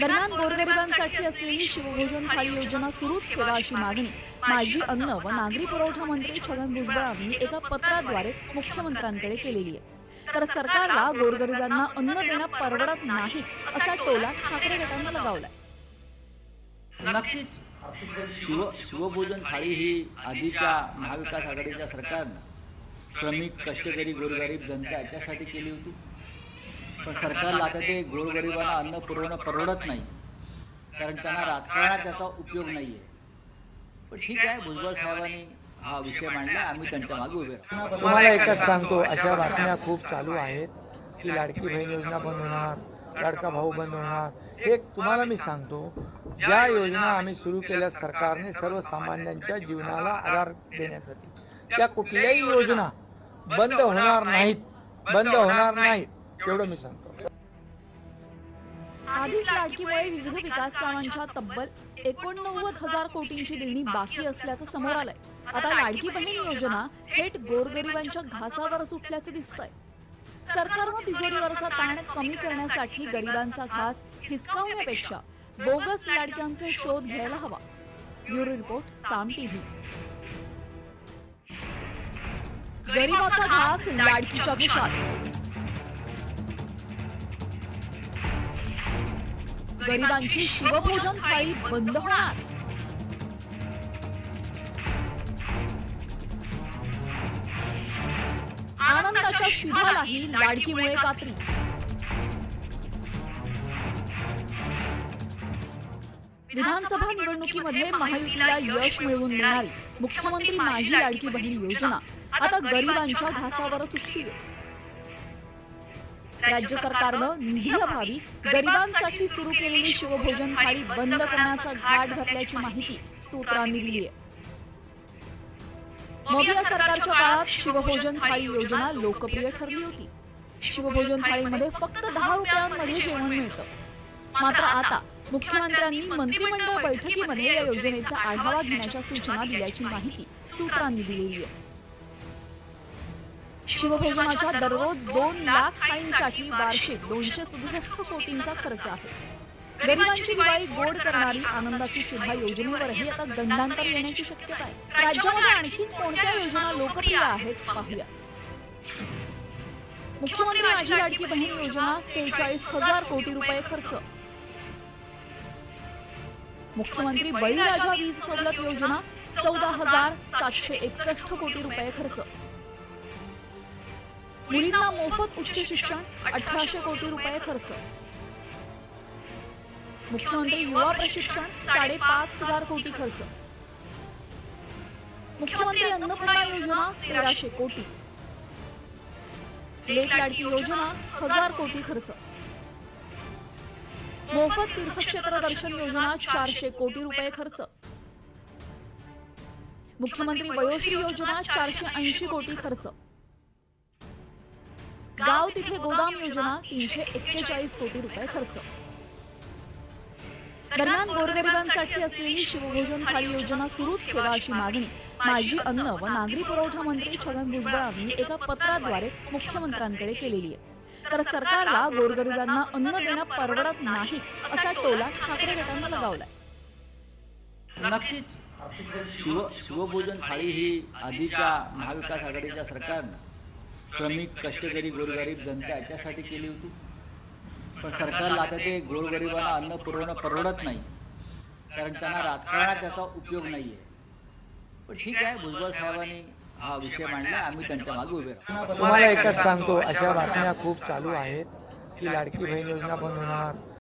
दरम्यान गोरगरिबांसाठी असलेली शिवभोजन थाळी योजना सुरूच ठेवा अशी मागणी. माजी अन्न व नागरी पुरवठा मंत्री छगन भुजबळ यांनी एका पत्राद्वारे मुख्यमंत्र्यांकडे केलेली आहे. तर सरकारला गोरगरिबांना अन्न देणं परवडत नाही असा टोला ठाकरे गटानं लगावलाय नक्कीच शिव शिवभोजन थाळी ही आधीच्या महाविकास आघाडीच्या सरकारनं श्रमिक कष्टकरी गोरगरीब जनता याच्यासाठी केली होती. पण सरकारला आता ते गोरगरिबांना अन्न पुरवणं परवडत नाही. कारण त्यांना राजकारणात त्याचा उपयोग नाही आहे पण ठीक आहे भुजबळ साहेबांनी हा विषय मांडला आम्ही त्यांच्या मागे उभे तुम्हाला एकच सांगतो अशा बातम्या खूप चालू आहेत की लाडकी बहीण योजना बंद होणार लाडका भाऊ बंद होणार. हे तुम्हाला मी सांगतो ज्या योजना आम्ही सुरू केल्या सरकारने सर्वसामान्यांच्या जीवनाला आधार देण्यासाठी त्या कुठल्याही योजना बंद होणार नाहीत बंद होणार नाहीत. तेवढं मी सांगतो. आधीच लाटकीमुळे विविध विकास कामांच्या तब्बल एकोणनव्वद हजार कोटींची देणी बाकी असल्याचं समोर आलंय. आता लाडकी बहीण योजना थेट गोरगरिबांच्या घासावरच उठल्याचं दिसतंय. सरकारनं तिजोरीवरचा ताण कमी करण्यासाठी गरिबांचा घास हिसकावण्यापेक्षा बोगस लाडक्यांचा शोध घ्यायला हवा. ब्युरो रिपोर्ट साम टीव्ही गरिबाचा घास लाडकीच्या घुशात गरिबांची शिवभोजन थाळी बंद होणार. आनंदाच्या शिधालाही लाडकीमुळे कात्री. विधानसभा निवडणुकीमध्ये महायुतीला यश मिळवून देणारी मुख्यमंत्री माझी लाडकी बहीण योजना. आता गरिबांच्या घासावरच उठली. राज्य सरकारनं निधीअभावी गरिबांसाठी सुरू केलेली शिवभोजन थाळी बंद करण्याचा घाट घातल्याची माहिती सूत्रांनी दिली आहे या सरकारच्या काळात शिवभोजन थाळी योजना लोकप्रिय ठरली होती. शिवभोजन थाळीमध्ये फक्त दहा रुपयांमध्ये जेवण मिळतं. मात्र आता मुख्यमंत्र्यांनी मंत्रिमंडळ बैठकीमध्ये या योजनेचा आढावा घेण्याच्या सूचना दिल्याची माहिती सूत्रांनी दिलेली आहे. शिवभोजनाच्या दररोज दोन लाख थाळींसाठी वार्षिक दोनशे सदुसष्ट कोटींचा खर्च आहे. गरिबांची दिवाळी गोड करणारी आनंदाची शुभा योजनेवरही आता गंडांतर येण्याची शक्यता आहे. राज्यामध्ये आणखी कोणत्या योजना लोकप्रिय आहेत पाहूया. मुख्यमंत्री माझी लाडकी बहीण योजना सेहेचाळीस हजार कोटी रुपये खर्च. मुख्यमंत्री बळीराजा वीज सवलत योजना चौदा हजार सातशे एकसष्ट कोटी रुपये खर्च. मुलींना मोफत उच्च शिक्षण अठराशे कोटी रुपये खर्च. मुख्यमंत्री युवा प्रशिक्षण साडेपाच हजार कोटी खर्च. मुख्यमंत्री अन्नपूर्णा योजना तेराशे कोटी. लेख लाडकी योजना हजार कोटी खर्च. मोफत तीर्थक्षेत्र दर्शन योजना चारशे कोटी रुपये खर्च. मुख्यमंत्री वयोश्री योजना चारशे ऐंशी कोटी खर्च. गाव तिथे गोदाम योजना तीनशे एक्केचाळीस कोटी रुपये खर्च. दरम्यान गोरगरिबांसाठी असलेली शिवभोजन थाळी योजना सुरूच ठेवा अशी मागणी माजी अन्न व नागरी पुरवठा मंत्री छगन भुजबळ यांनी एका पत्राद्वारे मुख्यमंत्र्यांकडे केलेली आहे. तर सरकारला गोरगरिबांना अन्न देणं परवडत नाही असा टोला ठाकरे गटानं लगावलाय. नक्कीच शिव शिवभोजन थाळी ही आधीच्या महाविकास आघाडीच्या सरकारनं श्रमिक कष्टकरी गोरगरीब जनता याच्यासाठी केली होती. पण सरकारला आता ते गोरगरिबांना अन्न पुरवणं परवडत नाही. कारण त्यांना राजकारणात त्याचा उपयोग नाही आहे पण ठीक आहे भुजबळ साहेबांनी हा विषय मांडला आम्ही त्यांच्या मागे उभे तुम्हाला एकच सांगतो अशा बातम्या खूप चालू आहेत की लाडकी बहीण योजना बंद होणार.